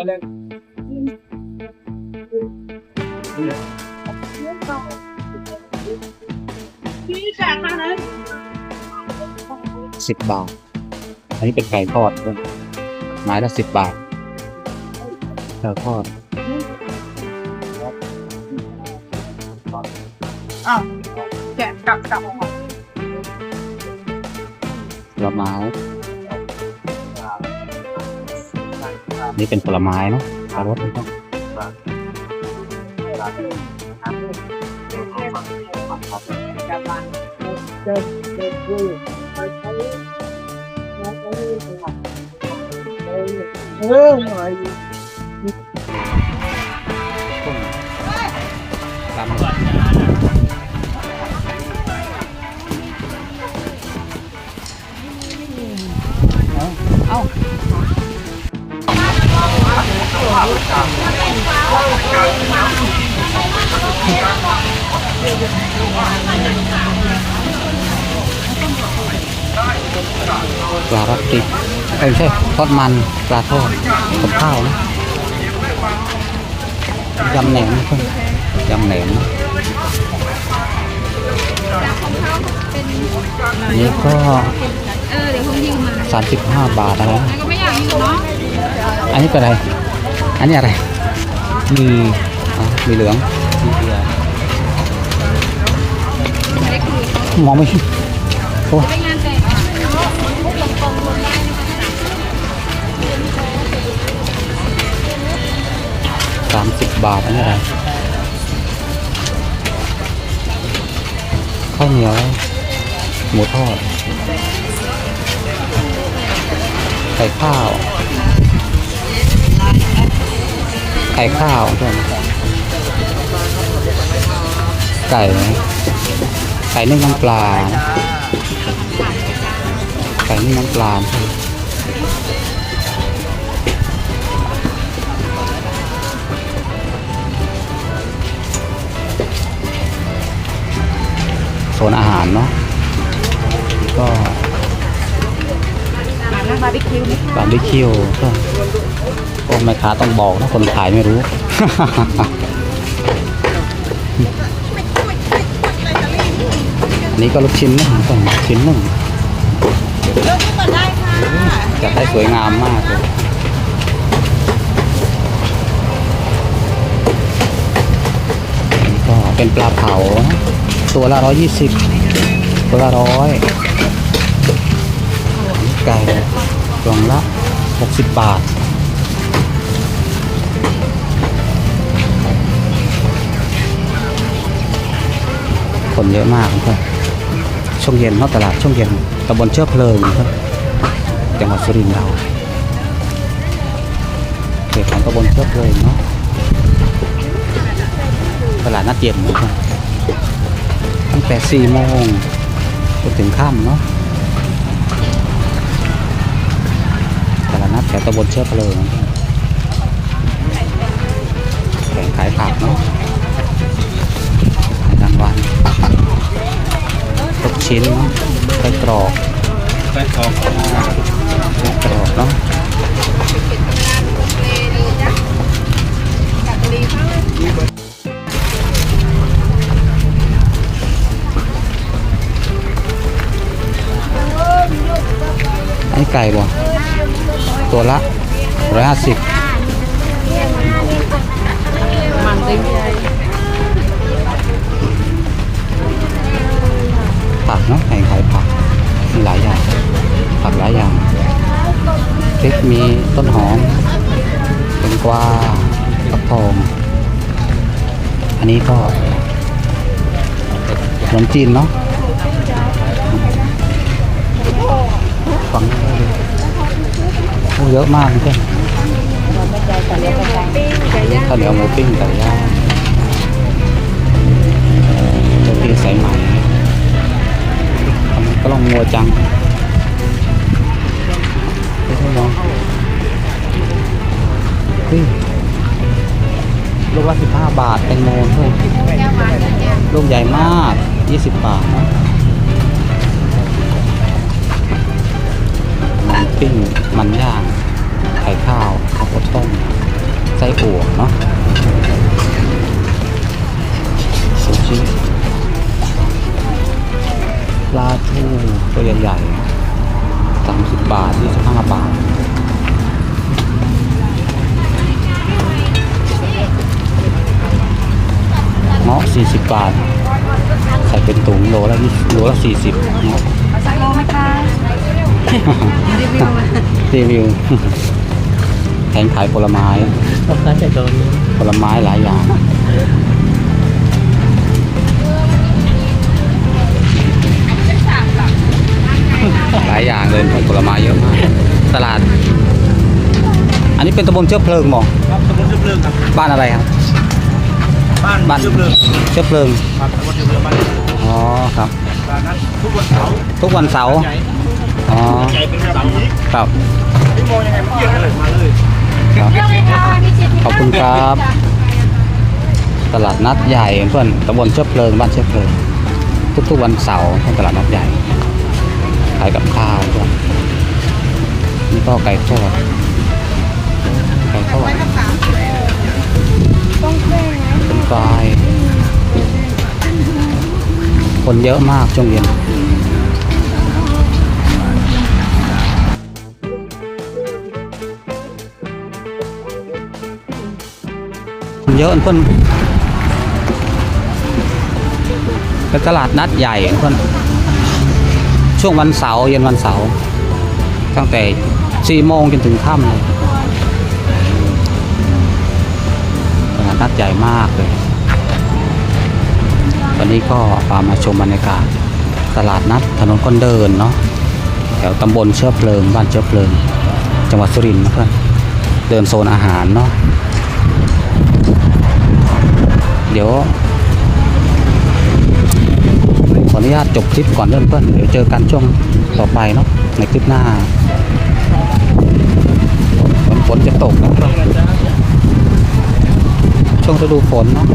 สิบบาท อันนี้เป็นไก่ทอดด้วยไม้ละสิบบาทไก่ทอดอ้าวแกะกลับกลับผลไม้ นี่เป็นผลไม้เนาะคารสนะครับเออต้นตามหมดเอา ปลารัดติกเอ้ยไม่ใช่ทอดมันปลาทอดกับข้าวนะยำแหนมนะเพื่อนยำแหนมนะนี่ก็เออเดี๋ยวผมยิงมาสามสิบห้าบาทอะไรนะแล้วก็ไม่อยากอยู่เนาะอันนี้เป็นอะไร อันนี้อะไรมีอ๋อมีเหลืองมีเหลืองไม่ได้คุยมองไม่เห็นโอ้สามสิบบาทอันนี้อะไรข้าวเหนียวหมูทอดไข่ข้าว ข่ข้าวเพื่อนไก่ไก่นึ่งน้ำปลาไก่นึ่งน้ำปลาโซนอาหารเนาะก็ ร้านบาร์บีคิวนี่บาร์บีคิวก็โอ้แม่ค้าต้องบอกนะคนขายไม่รู้ อันนี้ก็ลูกชิ้นนะก็ชิ้นหนึ่งจัดได้สวยงามมากเลยอันนี้ก็เป็นปลาเผา ตัวละร้อยยี่สิบตัวละร้อยไก่ กล่องละหกสิบบาท คนเยอะมากครับช่วงเย็นนาะตลาดช่วงเย็นตำบลเชื้อเพลิงครับจังหวัดสุรินทร์เราเขตของตำบลเชื้อเพลิงเนาะตลาดนัดเย็นนะครับตั้งแต่สี่โมงจนถึงค่ำเนาะ แถวตำบลเชื้อเพลิงแผงขายผักเนาะรางวัลทุกชิ้นเนาะไส้กรอกไส้กรอกไส้กรอกเนาะไอ้ไก่บ่ ตัวละร้อยห้าสิบมันจริงผักเนาะแห่งขายผักหลายอย่าง ผักหลายอย่างพริกมีต้นหอมแตงกวาฟักทอง อันนี้ก็ขนมจีนเนาะฟังได้เลย โอ้เยอะมากเพื่อนข้าวเหนียวหมูปิ้งไก่ย่างเจ้าที่สายไหมทำก็ลองงัวจังไม่ใช่น้องเฮ้ยลูกละสิบห้าบาทแตงโมเพื่อนแก้วมลูกใหญ่มากยี่สิบบาทนะ ปิ้งมันย่าง ไข่ข้าวข้าวโพดต้ม ไส้อั่วเนาะซูชิปลาทูตัวใหญ่ๆสามสิบบาทยี่สิบห้าบาทเงาะ40 บาท ใส่เป็นถุงโลละโลละ40เงาะ รีวิวมารีวิวแผงขายผลไม้พ่อค้าใจโดนผลไม้หลายอย่างหลายอย่างเลยผลไม้เยอะมากตลาด อันนี้เป็นตำบลเชื้อเพลิงหมอครับตำบลเชื้อเพลิงครับบ้านอะไรครับบ้านบ้านเชื้อเพลิงเชื้อเพลิงครับตำบลเชื้อเพลิงบ้านอ๋อครับร้านนั้นทุกวันเสาร์ทุกวันเสาร์ใหญ่ อ๋อใหญ่เป็นเสาร์นี้ครับพี่โมยังไงเมื่อกี้เลยมาเลยครับเรื่องไหมคะมีชิมขอบคุณครับ ตลาดนัดใหญ่เพื่อนตำบลเชื้อเพลิงบ้านเชื้อเพลิง ทุกๆวันเสาร์เป็นตลาดนัดใหญ่ขายกับข้าวด้วยนี่ก็ไก่ทอดไก่ทอดต้องแป้งนะเป็นฟรายคนเยอะมากช่วงเย็น เยอะเพื่อนเป็นตลาดนัดใหญ่เพื่อนช่วงวันเสาร์เย็นวันเสาร์ตั้งแต่สี่โมงจนถึงค่ำเลยตลาดนัดใหญ่มากเลยวันนี้ก็พามาชมบรรยากาศตลาดนัดถนนคนเดินเนาะแถวตำบลเชื้อเพลิงบ้านเชื้อเพลิง จังหวัดสุรินทร์นะเพื่อนเดินโซนอาหารเนาะ เดี๋ยวขออนุญาตจบคลิปก่อนเพื่อนๆเดี๋ยวเจอกันช่วงต่อไปเนาะในคลิปหน้าฝนฝนจะตกนะช่วงฤดูฝนเนาะ